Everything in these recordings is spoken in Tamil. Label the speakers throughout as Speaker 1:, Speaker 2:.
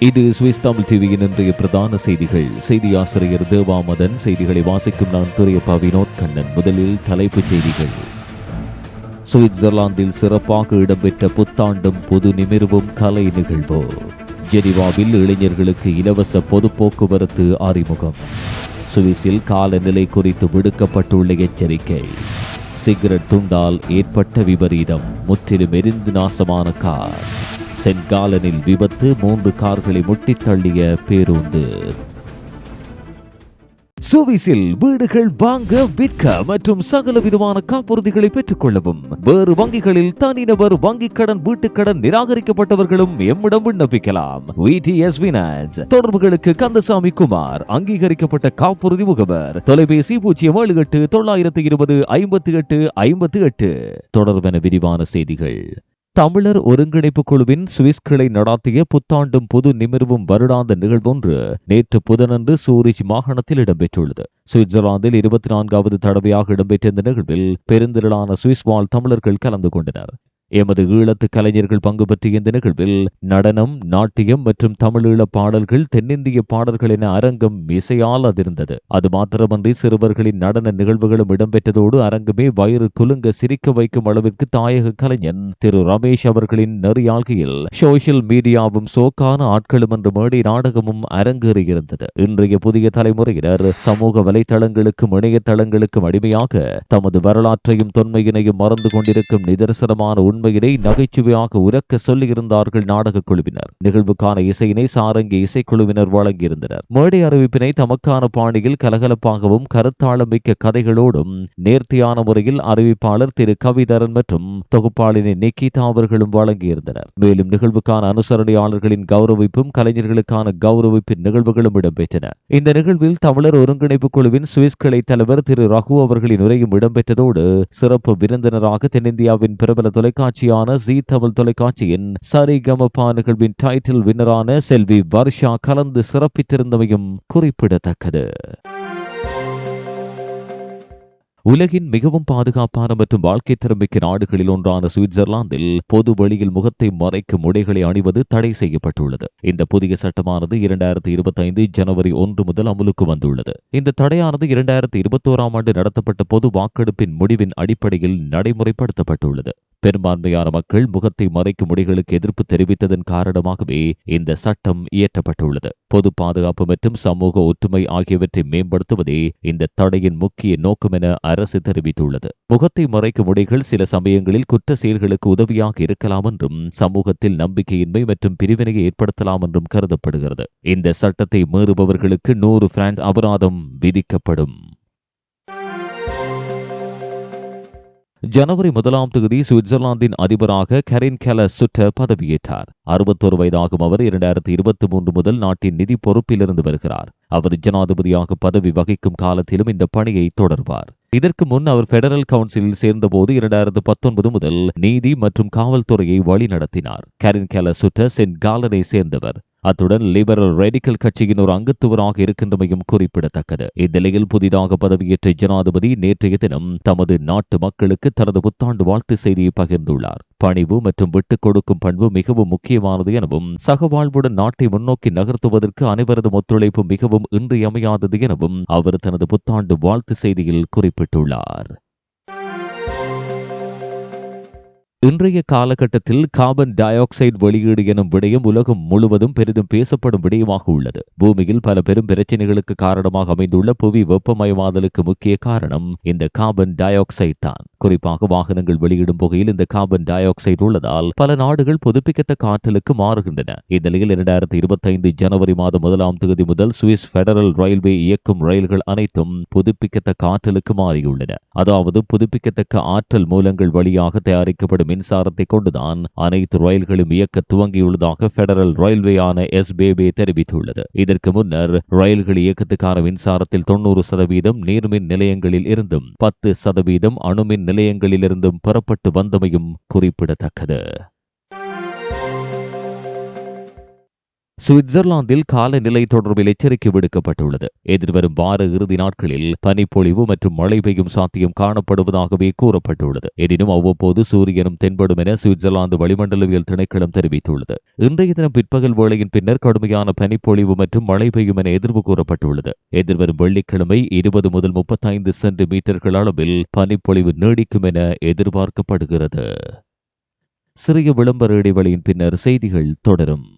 Speaker 1: இது சுவிஸ் தமிழ் டிவியின் இன்றைய பிரதான செய்திகள். செய்தி ஆசிரியர் தேவாமதன் செய்திகளை வாசிக்கும் நான் துரியப்பா வினோத் கண்ணன். முதலில் தலைப்புச் செய்திகள். சுவிட்சர்லாந்தில் சிறப்பாக இடம்பெற்ற புத்தாண்டும் பொது நிமிர்வும் கலை நிகழ்வு. ஜெனிவாவில் இளைஞர்களுக்கு இலவச பொது போக்குவரத்து அறிமுகம். சுவிஸில் காலநிலை குறித்து விடுக்கப்பட்டுள்ள எச்சரிக்கை. சிகரெட் துண்டால் ஏற்பட்ட விபரீதம். முற்றிலும் எரிந்து நாசமான கார். சென்காலனில் விபத்து மூன்று கார்களை முட்டித் தள்ளிய பேருந்து. சுவிசில் வீடுகள் வாங்க விற்க மற்றும் சகல விதமான காப்புறுதிகளை பெற்றுக் கொள்ளவும். வேறு வங்கிகளில் தனிநபர் வங்கிக் கடன் வீட்டுக் கடன் நிராகரிக்கப்பட்டவர்களும் எம்மிடம் விண்ணப்பிக்கலாம். தொடர்புகளுக்கு கந்தசாமி குமார் அங்கீகரிக்கப்பட்ட காப்புறுதி முகவர். தொலைபேசி பூஜ்ஜியம் ஏழு எட்டு தொள்ளாயிரத்து இருபது ஐம்பத்தி எட்டு ஐம்பத்தி எட்டு. தொடர்பென விரிவான செய்திகள். தமிழர் ஒருங்கிணைப்பு குழுவின் சுவிஸ் கிளை நடாத்திய புத்தாண்டும் பொது நிமிர்வும் வருடாந்த நிகழ்வொன்று நேற்று புதனன்று சூரிச் மாகாணத்தில் இடம்பெற்றுள்ளது. சுவிட்சர்லாந்தில் இருபத்தி நான்காவது தடவையாக இடம்பெற்ற இந்த நிகழ்வில் பெருந்திரளான சுவிஸ் வாழ் தமிழர்கள் கலந்து கொண்டனர். எமது ஈழத்து கலைஞர்கள் பங்கு பற்றிய இந்த நிகழ்வில் நடனம் நாட்டியம் மற்றும் தமிழீழ பாடல்கள் தென்னிந்திய பாடல்கள் என அரங்கம் இசையால் அதிர்ந்தது. அது மாத்திரமன்றி சிறுவர்களின் நடன நிகழ்வுகளும் இடம்பெற்றதோடு அரங்கமே வயிறு குலுங்க சிரிக்க வைக்கும் அளவிற்கு தாயக கலைஞன் திரு ரமேஷ் அவர்களின் நெறியாழ்கையில் சோசியல் மீடியாவும் சோக்கான ஆட்களும் என்று மேடை நாடகமும் அரங்கேறியிருந்தது. இன்றைய புதிய தலைமுறையினர் சமூக வலைதளங்களுக்கும் இணையதளங்களுக்கும் அடிமையாக தமது வரலாற்றையும் தொன்மையினையும் மறந்து கொண்டிருக்கும் நிதர்சனமான உண்மையினை நகைச்சுவையாக உரக்க சொல்லியிருந்தார்கள் நாடக குழுவினர். நிகழ்வுக்கான இசையினை சாரங்கி இசைக்குழுவினர் வழங்கியிருந்தனர். மேடை அறிவிப்பினை தமக்கான பாணியில் கலகலப்பாகவும் கருத்தாளமிக்க கதைகளோடும் நேர்த்தியான முறையில் அறிவிப்பாளர் திரு. கவிதரன் மற்றும் தொகுப்பாளினி நிக்கிதா அவர்களும் வழங்கியிருந்தனர். மேலும் நிகழ்வுக்கான அனுசரணையாளர்களின் கௌரவிப்பும் கலைஞர்களுக்கான கௌரவிப்பின் நிகழ்வுகளும் இடம்பெற்றன. இந்த நிகழ்வில் தமிழர் ஒருங்கிணைப்பு குழுவின் சுவிஸ் கிளை தலைவர் திரு ரகு அவர்களின் உரையும் இடம்பெற்றதோடு சிறப்பு விருந்தினராக தென்னிந்தியாவின் பிரபல தொலைக்காட்சியான ஜி தமிழ் தொலைக்காட்சியின் சரிகமபா நிகழ்வின் டைட்டில் வின்னரான செல்வி வர்ஷா கலந்து சிறப்பித்திருந்தமையும் குறிப்பிடத்தக்கது. உலகின் மிகவும் பாதுகாப்பான மற்றும் வாழ்க்கை திறமிக்க நாடுகளில் ஒன்றான சுவிட்சர்லாந்தில் பொது வழியில் முகத்தை மறைக்கும் உடைகளை அணிவது தடை செய்யப்பட்டுள்ளது. இந்த புதிய சட்டமானது இரண்டாயிரத்தி இருபத்தி ஐந்து ஜனவரி ஒன்று முதல் அமலுக்கு வந்துள்ளது. இந்த தடையானது இரண்டாயிரத்தி இருபத்தோராம் ஆண்டு நடத்தப்பட்ட பொது வாக்கெடுப்பின் முடிவின் அடிப்படையில் நடைமுறைப்படுத்தப்பட்டுள்ளது. பெரும்பான்மையான மக்கள் முகத்தை மறைக்கும் முடிகளுக்கு எதிர்ப்பு தெரிவித்ததன் காரணமாகவே இந்த சட்டம் இயற்றப்பட்டுள்ளது. பொது பாதுகாப்பு மற்றும் சமூக ஒற்றுமை ஆகியவற்றை மேம்படுத்துவதே இந்த தடையின் முக்கிய நோக்கம் என அரசு தெரிவித்துள்ளது. முகத்தை மறைக்கும் முடிகள் சில சமயங்களில் குற்ற செயல்களுக்கு உதவியாக இருக்கலாம் என்றும் சமூகத்தில் நம்பிக்கையின்மை மற்றும் பிரிவினையை ஏற்படுத்தலாம் என்றும் கருதப்படுகிறது. இந்த சட்டத்தை மீறுபவர்களுக்கு நூறு பிரான்ஸ் அபராதம் விதிக்கப்படும். ஜனவரி முதலாம் தேதி சுவிட்சர்லாந்தின் அதிபராக கரின் கெல சுட்ட பதவியேற்றார். அறுபத்தொரு வயதாகும் அவர் இரண்டாயிரத்தி இருபத்தி மூன்று முதல் நாட்டின் நிதி பொறுப்பிலிருந்து வருகிறார். அவர் ஜனாதிபதியாக பதவி வகிக்கும் காலத்திலும் இந்த பணியை தொடர்வார். இதற்கு முன் அவர் பெடரல் கவுன்சிலில் சேர்ந்தபோது இரண்டாயிரத்து பத்தொன்பது முதல் நீதி மற்றும் காவல்துறையை வழிநடத்தினார். கரின் கெல சுட்ட சென்ட் காலனை சேர்ந்தவர். அத்துடன் லிபரல் ரெடிக்கல் கட்சியின் ஒரு அங்கத்துவராக இருக்கின்றமையும் குறிப்பிடத்தக்கது. இந்நிலையில் புதிதாக பதவியேற்ற ஜனாதிபதி நேற்றைய தினம் தமது நாட்டு மக்களுக்கு தனது புத்தாண்டு வாழ்த்து செய்தியை பகிர்ந்துள்ளார். பணிவு மற்றும் விட்டுக் கொடுக்கும் பண்பு மிகவும் முக்கியமானது எனவும் சகவாழ்வுடன் நாட்டை முன்னோக்கி நகர்த்துவதற்கு அனைவரது ஒத்துழைப்பு மிகவும் இன்றியமையாதது எனவும் அவர் தனது புத்தாண்டு வாழ்த்து செய்தியில் குறிப்பிட்டுள்ளார். இன்றைய காலகட்டத்தில் கார்பன் டை ஆக்சைடு வெளியீடு எனும் விடயம் உலகம் முழுவதும் பெரிதும் பேசப்படும் விடயமாக உள்ளது. பூமியில் பல பெரும் பிரச்சனைகளுக்கு காரணமாக அமைந்துள்ள புவி வெப்பமயமாதலுக்கு முக்கிய காரணம் இந்த கார்பன் டை ஆக்சைடு தான். குறிப்பாக வாகனங்கள் வெளியிடும் புகையில் இந்த கார்பன் டை ஆக்சைடு உள்ளதால் பல நாடுகள் புதுப்பிக்கத்தக்க ஆற்றலுக்கு மாறுகின்றன. இந்நிலையில் இரண்டாயிரத்தி இருபத்தி ஐந்து ஜனவரி மாதம் முதலாம் தேதி முதல் சுவிஸ் பெடரல் ரயில்வே இயக்கும் ரயில்கள் அனைத்தும் புதுப்பிக்கத்தக்க ஆற்றலுக்கு மாறியுள்ளன. அதாவது புதுப்பிக்கத்தக்க ஆற்றல் மூலங்கள் வழியாக தயாரிக்கப்படும் மின்சாரத்தை கொண்டுதான் அனைத்து ரயில்களும் இயக்க துவங்கியுள்ளதாக பெடரல் ரயில்வேயான எஸ்பேபே தெரிவித்துள்ளது. இதற்கு முன்னர் ரயில்கள் இயக்கத்துக்கான மின்சாரத்தில் தொண்ணூறு சதவீதம் நீர்மின் நிலையங்களில் இருந்தும் பத்து சதவீதம் அணுமின் நிலையங்களிலிருந்தும் பெறப்பட்டு வந்தமையும் குறிப்பிடத்தக்கது. சுவிட்சர்லாந்தில் காலநிலை தொடர்பில் எச்சரிக்கை விடுக்கப்பட்டுள்ளது. எதிர்வரும் வார இறுதி நாட்களில் பனிப்பொழிவு மற்றும் மழை பெய்யும் சாத்தியம் காணப்படுவதாகவே கூறப்பட்டுள்ளது. எனினும் அவ்வப்போது சூரியனும் தென்படும் என சுவிட்சர்லாந்து வளிமண்டலவியல் திணைக்களம் தெரிவித்துள்ளது. இன்றைய தினம் பிற்பகல் வேளையின் பின்னர் கடுமையான பனிப்பொழிவு மற்றும் மழை பெய்யும் என எதிர்வு கூறப்பட்டுள்ளது. எதிர்வரும் வெள்ளிக்கிழமை இருபது முதல் முப்பத்தைந்து சென்டிமீட்டர்கள் அளவில் பனிப்பொழிவு நீடிக்கும் என எதிர்பார்க்கப்படுகிறது. சிறிய விளம்பர இடைவெளியின் பின்னர் செய்திகள் தொடரும்.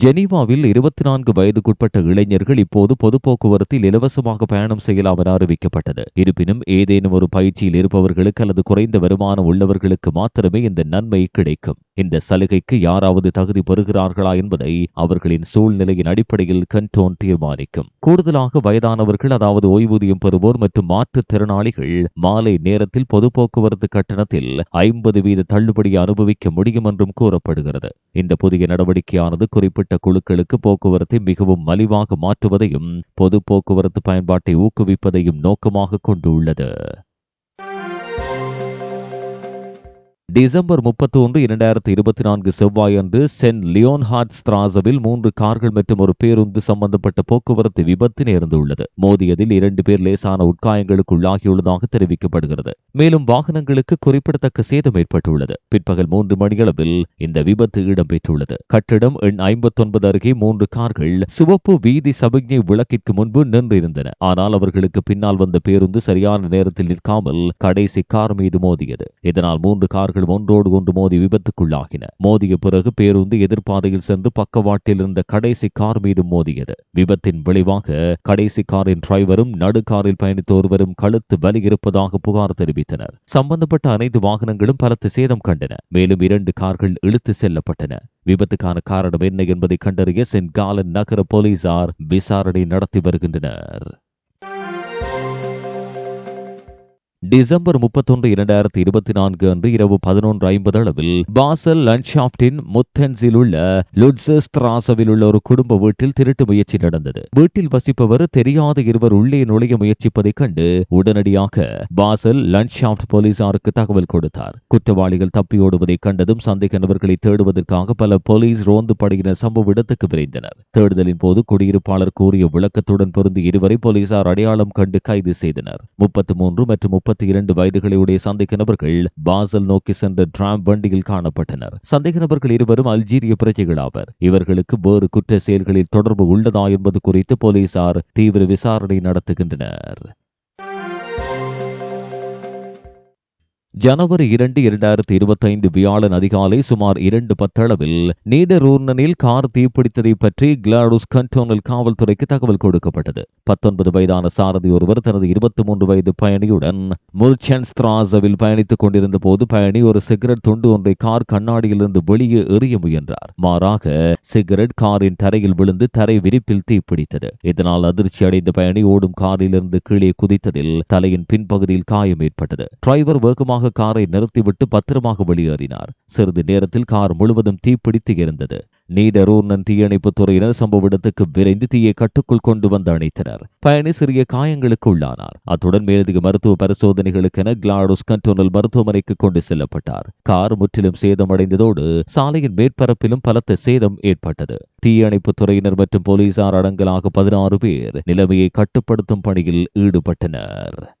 Speaker 1: ஜெனீவாவில் இருபத்தி நான்கு வயதுக்குட்பட்ட இளைஞர்கள் இப்போது பொது போக்குவரத்தில் இலவசமாக பயணம் செய்யலாம் என அறிவிக்கப்பட்டது. இருப்பினும் ஏதேனும் ஒரு பயிற்சியில் இருப்பவர்களுக்கு அல்லது குறைந்த வருமானம் உள்ளவர்களுக்கு மாத்திரமே இந்த நன்மை கிடைக்கும். இந்த சலுகைக்கு யாராவது தகுதி பெறுகிறார்களா என்பதை அவர்களின் சூழ்நிலையின் அடிப்படையில் கண்டோன் தீர்மானிக்கும். கூடுதலாக வயதானவர்கள் அதாவது ஓய்வூதியம் பெறுவோர் மற்றும் மாற்றுத்திறனாளிகள் மாலை நேரத்தில் பொது போக்குவரத்து கட்டணத்தில் ஐம்பது வீத தள்ளுபடி அனுபவிக்க முடியும் என்றும் கூறப்படுகிறது. இந்த புதிய நடவடிக்கையானது குறிப்பிட்ட குழுக்களுக்கு போக்குவரத்தை மிகவும் மலிவாக மாற்றுவதையும் பொது போக்குவரத்து பயன்பாட்டை ஊக்குவிப்பதையும் நோக்கமாக கொண்டுள்ளது. டிசம்பர் முப்பத்தி ஒன்று இரண்டாயிரத்தி இருபத்தி நான்கு செவ்வாயன்று சென்ட் லியோன்ஹார்ட் ஸ்திராசவில் மூன்று கார்கள் மற்றும் ஒரு பேருந்து சம்பந்தப்பட்ட போக்குவரத்து விபத்து நேர்ந்துள்ளது. மோதியதில் இரண்டு பேர் லேசான உட்காயங்களுக்கு உள்ளாகியுள்ளதாக தெரிவிக்கப்படுகிறது. மேலும் வாகனங்களுக்கு குறிப்பிடத்தக்க சேதம் ஏற்பட்டுள்ளது. பிற்பகல் மூன்று மணியளவில் இந்த விபத்து இடம்பெற்றுள்ளது. கட்டிடம் எண் ஐம்பத்தொன்பது அருகே மூன்று கார்கள் சிவப்பு வீதி சமிக்ஞை விளக்கிற்கு முன்பு நின்றிருந்தன. ஆனால் அவர்களுக்கு பின்னால் வந்த பேருந்து சரியான நேரத்தில் நிற்காமல் கடைசி கார் மீது மோதியது. இதனால் மூன்று கார்கள் ஒன்றோடு ஒன்று மோதி விபத்துக்குள்ளாகின. மோதிய பிறகு பேருந்து எதிர்பாதையில் சென்று பக்கவாட்டில் இருந்த கடைசி கார் மீது மோதியது. விபத்தின் விளைவாக கடைசி காரின் டிரைவரும் நடு காரில் பயணித்த ஒருவரும் கழுத்து வலி இருப்பதாக புகார் தெரிவித்தனர். சம்பந்தப்பட்ட அனைத்து வாகனங்களும் பலத்து சேதம் கண்டன. மேலும் இரண்டு கார்கள் இழுத்து செல்லப்பட்டன. விபத்துக்கான காரணம் என்ன என்பதை கண்டறிய சென்ட் காலன் நகர போலீசார் விசாரணை நடத்தி வருகின்றனர். டிசம்பர் முப்பத்தொன்று இரண்டாயிரத்தி இருபத்தி நான்கு அன்று இரவு பதினொன்று ஐம்பது அளவில் பாசல் லன்ஷாப்டின் முத்தென்ஸில் உள்ள லுட்சஸ்திராசவில் உள்ள ஒரு குடும்ப வீட்டில் திருட்டு முயற்சி நடந்தது. வீட்டில் வசிப்பவர் தெரியாத இருவர் உள்ளே நுழைய முயற்சிப்பதைக் கண்டு உடனடியாக பாசல் லன்ஷாப்ட் போலீசாருக்கு தகவல் கொடுத்தார். குற்றவாளிகள் தப்பியோடுவதைக் கண்டதும் சந்தேக நபர்களை தேடுவதற்காக பல போலீஸ் ரோந்து படையினர் சம்பவ இடத்துக்கு விரைந்தனர். தேடுதலின் போது குடியிருப்பாளர் கூறிய விளக்கத்துடன் பொருந்து இருவரை போலீசார் அடையாளம் கண்டு கைது செய்தனர். முப்பத்தி மூன்று மற்றும் முப்பத்தி இரண்டு வயதுகளை உடைய சந்தேக நபர்கள் பாசல் நோக்கி சென்ற டிராம் வண்டியில் காணப்பட்டனர். சந்தேக நபர்கள் இருவரும் அல்ஜீரிய பிரஜைகள் ஆவர் இவர்களுக்கு வேறு குற்ற செயல்களில் தொடர்பு உள்ளதா என்பது குறித்து போலீசார் தீவிர விசாரணை நடத்துகின்றனர். ஜனவரி இரண்டு இரண்டாயிரத்தி இருபத்தைந்து வியாழன் அதிகாலை சுமார் இரண்டு பத்தளவில் நீடரூர்னனில் கார் தீப்பிடித்ததை பற்றி கிளாடுஸ் கண்டோனல் காவல்துறைக்கு தகவல் கொடுக்கப்பட்டது. பத்தொன்பது வயதான சாரதி ஒருவர் தனது இருபத்தி மூன்று வயது பயணியுடன் முல்சன்ஸ்திராசவில் பயணித்துக் கொண்டிருந்த போது பயணி ஒரு சிகரெட் துண்டு ஒன்றை கார் கண்ணாடியிலிருந்து வெளியே எறிய முயன்றார். மாறாக சிகரெட் காரின் தரையில் விழுந்து தரை விரிப்பில் தீப்பிடித்தது. இதனால் அதிர்ச்சி அடைந்த பயணி ஓடும் காரிலிருந்து கீழே குதித்ததில் தலையின் பின்பகுதியில் காயம் ஏற்பட்டது. டிரைவர் வேகமாக காரை நிறுத்திவிட்டு பத்திரமாக வெளியேறினார். சிறிது நேரத்தில் கார் முழுவதும் தீப்பிடித்து இருந்தது நீடரூர்ணன் தீயணைப்புத் துறையினர் சம்பவ இடத்துக்கு விரைந்து தீயை கட்டுக்குள் கொண்டு வந்து அணைத்தனர். பயணி சிறிய காயங்களுக்கு உள்ளானார். அத்துடன் மேலதிக மருத்துவ பரிசோதனைகளுக்கென கிளாடோஸ் கண்டோனல் மருத்துவமனைக்கு கொண்டு செல்லப்பட்டார். கார் முற்றிலும் சேதமடைந்ததோடு சாலையின் மேற்பரப்பிலும் பலத்த சேதம் ஏற்பட்டது. தீயணைப்புத் துறையினர் மற்றும் போலீசார் அடங்கலாக பதினாறு பேர் நிலைமையை கட்டுப்படுத்தும் பணியில் ஈடுபட்டனர்.